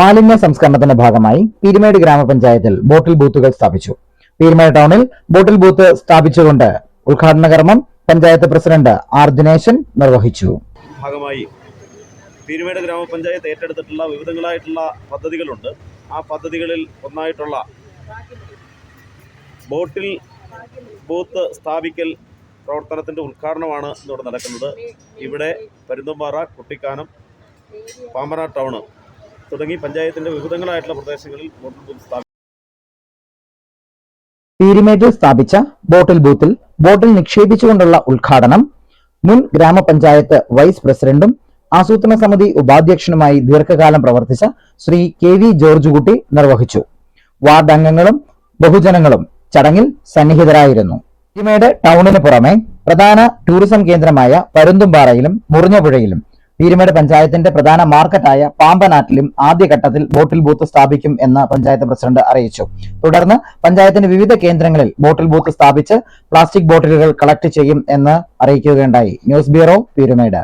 മാലിന്യ സംസ്കരണത്തിന്റെ ഭാഗമായി പീരുമേട് ഗ്രാമപഞ്ചായത്തിൽ ബോട്ടിൽ ബൂത്തുകൾ സ്ഥാപിച്ചു. പീരുമേട് ടൗണിൽ ബോട്ടിൽ ബൂത്ത് സ്ഥാപിച്ചുകൊണ്ട് ഉദ്ഘാടന കർമ്മം പഞ്ചായത്ത് പ്രസിഡന്റ് ആർ ദിനേശൻ നിർവഹിച്ചു. ഭാഗമായി പീരുമേട് ഗ്രാമപഞ്ചായത്ത് ഏറ്റെടുത്തിട്ടുള്ള വിവിധങ്ങളായിട്ടുള്ള പദ്ധതികളുണ്ട്. ആ പദ്ധതികളിൽ ഒന്നായിട്ടുള്ള ബോട്ടിൽ ബൂത്ത് സ്ഥാപിക്കൽ പ്രവർത്തനത്തിന്റെ ഉദ്ഘാടനമാണ് ഇന്നിവിടെ നടക്കുന്നത്. ഇവിടെ പരുന്തുംപാറ കുട്ടിക്കാനം പാമ്പന ടൗണ് തുടങ്ങി പഞ്ചായത്തിന്റെ വിവിധങ്ങളായിട്ടുള്ള പ്രദേശങ്ങളിൽ ബോട്ടിൽ ബൂത്ത് സ്ഥാപിച്ചു പീരുമേട്ടിൽ സ്ഥാപിച്ച ബോട്ടിൽ ബൂത്തിൽ ബോട്ടിൽ നിക്ഷേപിച്ചുകൊണ്ടുള്ള ഉദ്ഘാടനം മുൻ ഗ്രാമപഞ്ചായത്ത് വൈസ് പ്രസിഡന്റും ആസൂത്രണ സമിതി ഉപാധ്യക്ഷനുമായി ദീർഘകാലം പ്രവർത്തിച്ച ശ്രീ കെ വി ജോർജ് കുട്ടി നിർവഹിച്ചു. വാർഡ് അംഗങ്ങളും ബഹുജനങ്ങളും ചടങ്ങിൽ സന്നിഹിതരായിരുന്നു. പീരിമേട് ടൗണിന് പുറമെ പ്രധാന ടൂറിസം കേന്ദ്രമായ പരുന്തുംപാറയിലും മുറിഞ്ഞപുഴയിലും പീരുമേട് പഞ്ചായത്തിന്റെ പ്രധാന മാർക്കറ്റായ പാമ്പനാട്ടിലും ആദ്യഘട്ടത്തിൽ ബോട്ടിൽ ബൂത്ത് സ്ഥാപിക്കും എന്ന് പഞ്ചായത്ത് പ്രസിഡന്റ് അറിയിച്ചു. തുടർന്ന് പഞ്ചായത്തിന്റെ വിവിധ കേന്ദ്രങ്ങളിൽ ബോട്ടിൽ ബൂത്ത് സ്ഥാപിച്ച് പ്ലാസ്റ്റിക് ബോട്ടിലുകൾ കളക്ട് ചെയ്യും എന്ന് അറിയിക്കുകയുണ്ടായി. News bureau Peermade.